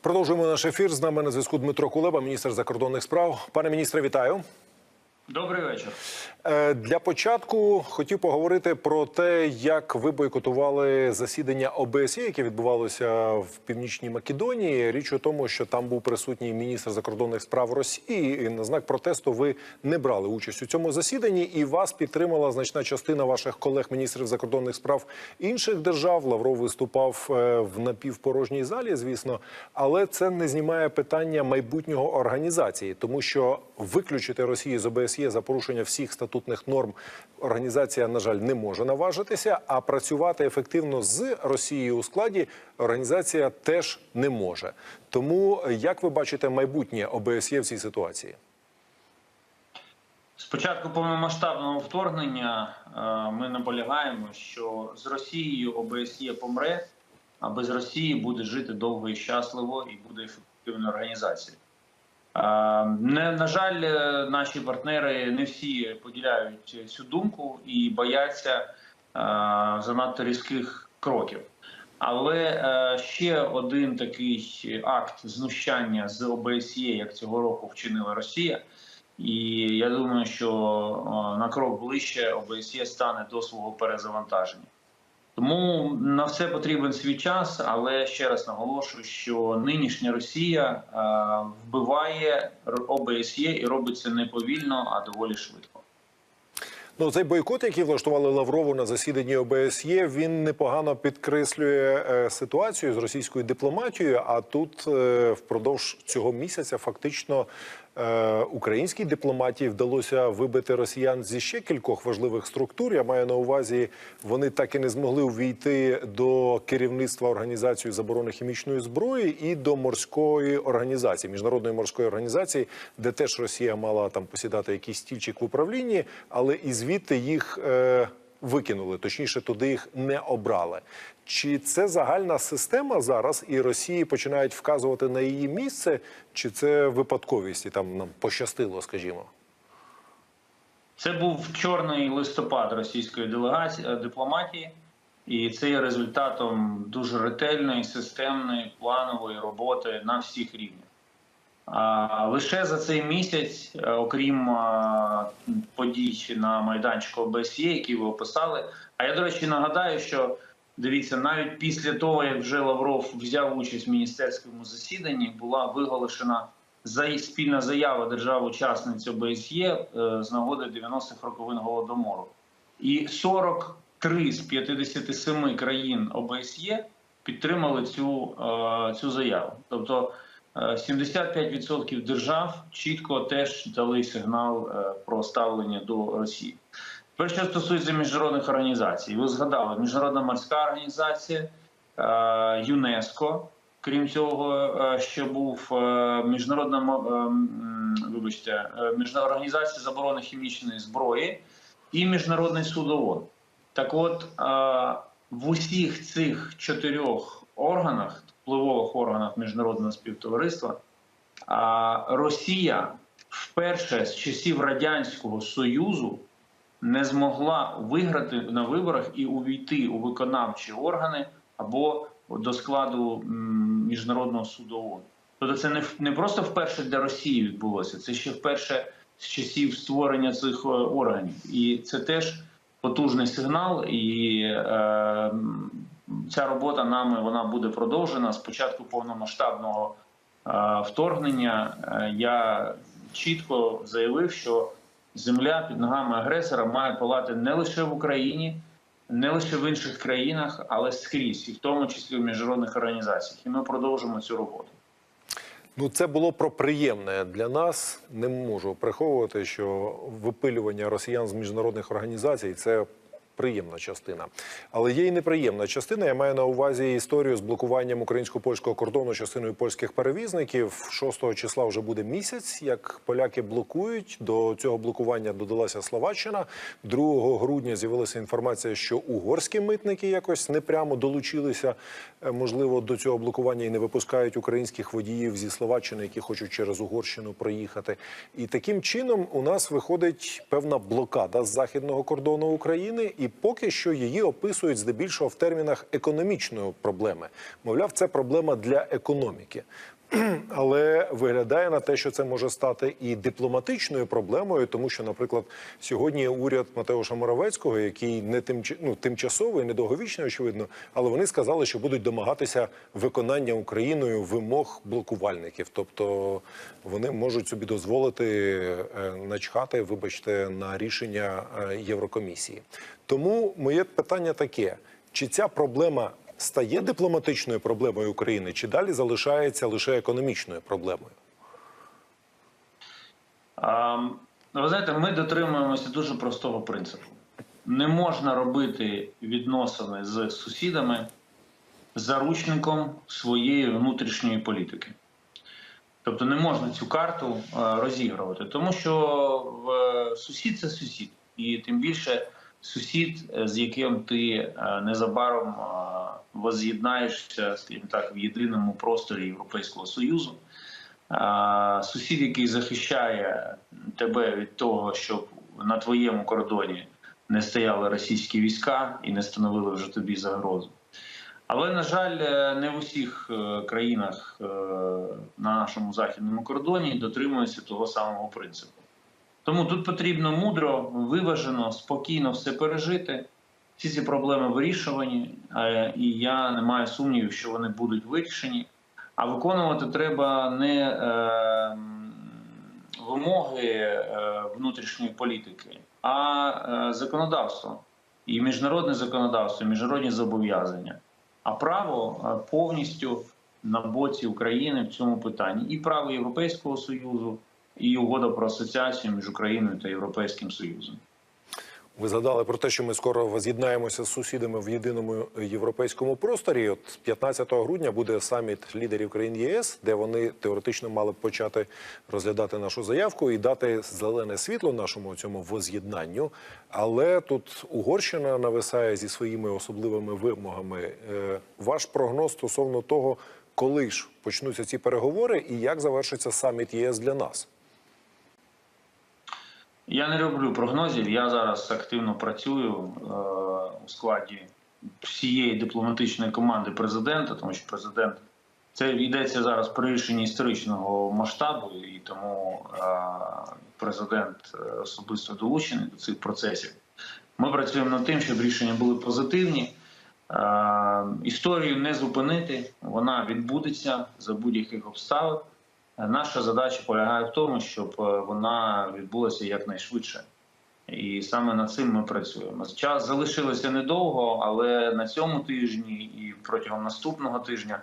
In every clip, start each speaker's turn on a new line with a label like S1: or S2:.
S1: Продовжуємо наш ефір. З нами на зв'язку Дмитро Кулеба, міністр закордонних справ. Пане міністре, вітаю.
S2: Добрий вечір.
S1: Е, Для початку хотів поговорити про те, як ви бойкотували засідання ОБСЄ, яке відбувалося в північній Македонії. Річ у тому, що там був присутній міністр закордонних справ Росії. І на знак протесту ви не брали участь у цьому засіданні, і вас підтримала значна частина ваших колег-міністрів закордонних справ інших держав. Лавров виступав е, в напівпорожній залі, звісно, але це не знімає питання майбутнього організації, тому що виключити Росію з ОБСЄ за порушення всіх статутних норм організація, на жаль, не може наважитися. А працювати ефективно з Росією у складі організація теж не може. Тому як ви бачите майбутнє ОБСЄ в цій ситуації?
S2: З початку повномасштабного вторгнення е, ми наполягаємо, що з Росією ОБСЄ помре, а без Росії буде жити довго і щасливо і буде ефективною організацією. Не, на жаль, е, наші партнери не всі поділяють цю думку і бояться е, занадто різких кроків. Але е, ще один такий акт знущання з ОБСЄ, як цього року вчинила Росія. І я думаю, що на крок ближче ОБСЄ стане до свого перезавантаження. Тому на все потрібен свій час, але ще раз наголошую, що нинішня Росія е, вбиває ОБСЄ і робить це не повільно, а доволі швидко.
S1: Ну, цей бойкот, який влаштували Лаврову на засіданні ОБСЄ, він непогано підкреслює е, ситуацію з російською дипломатією. А тут е, впродовж цього місяця фактично українській дипломатії вдалося вибити росіян зі ще кількох важливих структур. Я маю на увазі, вони так і не змогли увійти до керівництва організації заборони хімічної зброї і до морської організації, міжнародної морської організації, де теж Росія мала там посідати якийсь стільчик в управлінні, але і звідти їх е, викинули, точніше, туди їх не обрали. Чи це загальна система зараз, і Росії починають вказувати на її місце, чи це випадковість і там нам пощастило, скажімо?
S2: Це був чорний листопад російської делегації е, дипломатії, і це є результатом дуже ретельної, системної, планової роботи на всіх рівнях. Лише за цей місяць, е, окрім е, подій на майданчику ОБСЄ, які ви описали. А я, до речі, нагадаю, що дивіться, навіть після того, як вже Лавров взяв участь в міністерському засіданні, була виголошена спільна заява держав-учасниць ОБСЄ е, з нагоди 90-х роковин голодомору. І 43 з 57 країн ОБСЄ підтримали цю, цю заяву. Тобто 75% держав чітко теж дали сигнал е, про ставлення до Росії. Тепер, що стосується міжнародних організацій, ви згадали Міжнародна морська організація, е, ЮНЕСКО. Крім цього, е, ще був е, міжнародна е, вибачте, е, міжнародна організація заборони хімічної зброї і міжнародний суд. Так от е, в усіх цих чотирьох органах, впливових органах міжнародного співтовариства, а Росія вперше з часів Радянського Союзу не змогла виграти на виборах і увійти у виконавчі органи або до складу міжнародного суду. Тобто це не, не просто вперше для Росії відбулося, це ще вперше з часів створення цих е, органів. І це теж потужний сигнал. І е, ця робота нами вона буде продовжена з початку повномасштабного е, вторгнення. Е, я чітко заявив, що земля під ногами агресора має палати не лише в Україні, не лише в інших країнах, але скрізь, і в тому числі в міжнародних організаціях. І ми продовжимо цю роботу.
S1: Ну, це було про приємне для нас. Не можу приховувати, що випилювання росіян з міжнародних організацій це приємна частина. Але є і неприємна частина. Я маю на увазі історію з блокуванням українсько-польського кордону частиною польських перевізників. 6 числа вже буде місяць, як поляки блокують. До цього блокування додалася Словаччина. 2 грудня з'явилася інформація, що угорські митники якось непрямо долучилися, е, можливо, до цього блокування і не випускають українських водіїв зі Словаччини, які хочуть через Угорщину проїхати. І таким чином у нас виходить певна блокада з західного кордону України, і поки що її описують здебільшого в термінах економічної проблеми. Мовляв, це проблема для економіки. Але виглядає на те, що це може стати і дипломатичною проблемою, тому що, наприклад, сьогодні уряд Матеуша Моровецького, який не тимч... ну, тимчасовий, не довговічний, очевидно, але вони сказали, що будуть домагатися виконання Україною вимог блокувальників. Тобто вони можуть собі дозволити е, начхати, вибачте, на рішення е, Єврокомісії. Тому моє питання таке: чи ця проблема стає дипломатичною проблемою України, чи далі залишається лише економічною проблемою?
S2: А, ви знаєте, ми дотримуємося дуже простого принципу: не можна робити відносини з сусідами заручником своєї внутрішньої політики. Тобто не можна цю карту е, розігрувати, тому що е, сусід це сусід, і тим більше сусід, е, з яким ти е, незабаром е, воз'єднаєшся, скажімо так, в єдиному просторі Європейського Союзу. Сусід, який захищає тебе від того, щоб на твоєму кордоні не стояли російські війська і не становили вже тобі загрозу. Але, на жаль, не в усіх країнах на нашому західному кордоні дотримуються того самого принципу. Тому тут потрібно мудро, виважено, спокійно все пережити. Всі ці проблеми вирішувані, е, і я не маю сумнівів, що вони будуть вирішені. А виконувати треба не е, вимоги внутрішньої політики, а е, законодавство і міжнародне законодавство, і міжнародні зобов'язання. А право е, повністю на боці України в цьому питанні, і право Європейського союзу, і угода про асоціацію між Україною та Європейським Союзом.
S1: Ви згадали про те, що ми скоро воз'єднаємося з сусідами в єдиному європейському просторі. От 15 грудня буде саміт лідерів країн ЄС, де вони теоретично мали б почати розглядати нашу заявку і дати зелене світло нашому цьому воз'єднанню. Але тут Угорщина нависає зі своїми особливими вимогами. Е, Ваш прогноз стосовно того, коли ж почнуться ці переговори, і як завершиться саміт ЄС для нас?
S2: Я не роблю прогнозів. Я зараз активно працюю е, у складі всієї дипломатичної команди президента, тому що президент це йдеться зараз при рішенні історичного масштабу, і тому е, президент е, особисто долучений до цих процесів. Ми працюємо над тим, щоб рішення були позитивні. Е, історію не зупинити, вона відбудеться за будь-яких обставин. Наша задача полягає в тому, щоб е, вона відбулася якнайшвидше. І саме над цим ми працюємо. Час залишилося недовго, але на цьому тижні і протягом наступного тижня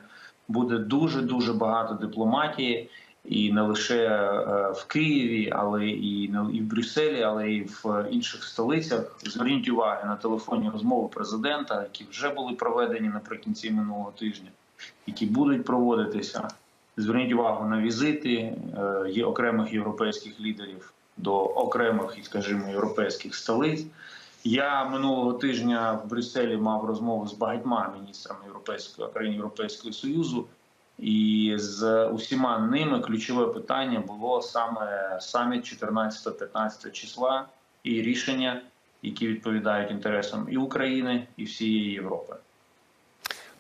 S2: буде дуже дуже багато дипломатії, і не лише е, в Києві, але і не- і в Брюсселі, але і в інших столицях. Зверніть увагу на телефонні розмови президента, які вже були проведені наприкінці минулого тижня, які будуть проводитися. Зверніть увагу на візити е, є окремих європейських лідерів до окремих, скажімо, європейських столиць. Я минулого тижня в Брюсселі мав розмову з багатьма міністрами Європейського країн Європейського Союзу, і з усіма ними ключове питання було саме саміт 14-15 числа і рішення, які відповідають інтересам і України, і всієї Європи.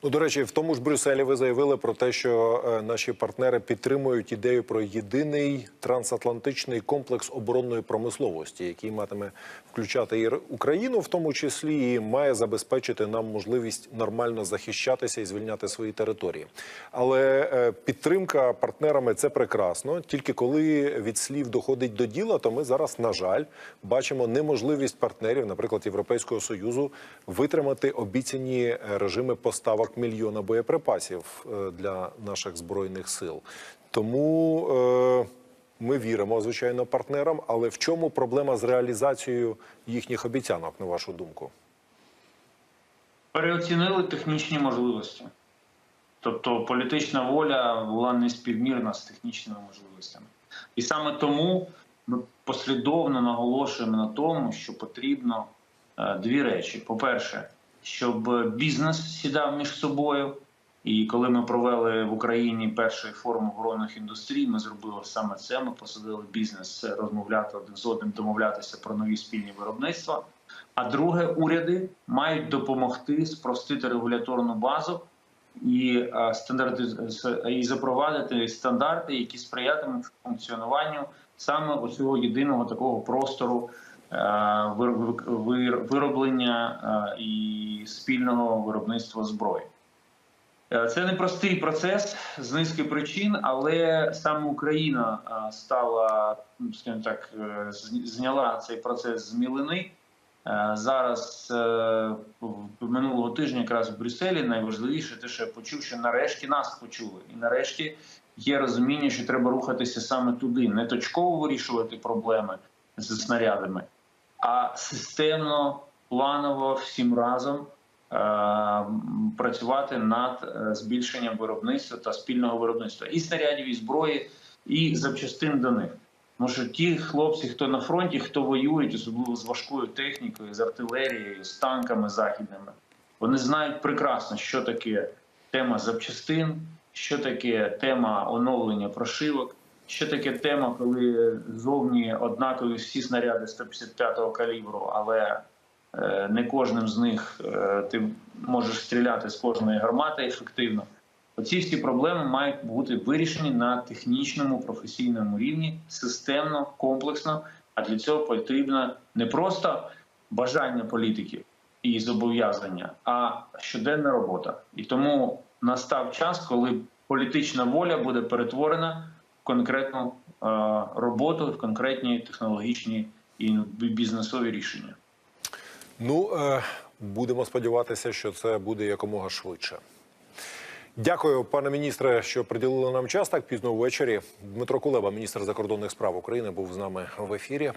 S1: Ну, до речі, в тому ж Брюсселі ви заявили про те, що е, наші партнери підтримують ідею про єдиний трансатлантичний комплекс оборонної промисловості, який матиме включати і Україну, в тому числі, і має забезпечити нам можливість нормально захищатися і звільняти свої території. Але е, підтримка партнерами це прекрасно. Тільки коли від слів доходить до діла, то ми зараз, на жаль, бачимо неможливість партнерів, наприклад, Європейського союзу, витримати обіцяні е, режими поставок мільйона боєприпасів е, для наших збройних сил. Тому е, ми віримо, звичайно, партнерам. Але в чому проблема з реалізацією їхніх обіцянок, на вашу думку?
S2: Переоцінили технічні можливості. Тобто політична воля була неспівмірна з технічними можливостями. І саме тому ми послідовно наголошуємо на тому, що потрібно е, дві речі: по-перше, щоб бізнес сідав між собою. І коли ми провели в Україні перший форум оборонних індустрій, ми зробили саме це. Ми посадили бізнес розмовляти один з одним, домовлятися про нові спільні виробництва. А друге, уряди мають допомогти спростити регуляторну базу і е, стандарти і запровадити стандарти, які сприятимуть функціонуванню саме оцього єдиного такого простору вироблення е, і спільного виробництва зброї. Е, Це непростий процес з низки причин, але саме Україна е, стала, ну, скажімо так, е, зняла цей процес з мілини. Е, Зараз е, минулого тижня, якраз в Брюсселі, найважливіше те, що я почув, що нарешті нас почули, і нарешті є розуміння, що треба рухатися саме туди, не точково вирішувати проблеми з снарядами, а системно, планово всім разом е, працювати над е, збільшенням виробництва та спільного виробництва і снарядів, і зброї, і запчастин до них. Тому що ті хлопці, хто на фронті, хто воюють, особливо з важкою технікою, з артилерією, з танками західними, вони знають прекрасно, що таке тема запчастин, що таке тема оновлення прошивок, що таке тема, коли зовні однакові всі снаряди 155-го калібру, але е, не кожним з них е, ти можеш стріляти з кожної гармати ефективно. Оці всі проблеми мають бути вирішені на технічному професійному рівні, системно, комплексно. А для цього потрібно не просто бажання політиків і зобов'язання, а щоденна робота. І тому настав час, коли політична воля буде перетворена конкретну е, роботу, в конкретні технологічні і бізнесові рішення.
S1: Ну е, будемо сподіватися, що це буде якомога швидше. Дякую, пане міністре, що приділили нам час так пізно ввечері. Дмитро Кулеба, міністр закордонних справ України, був з нами в ефірі.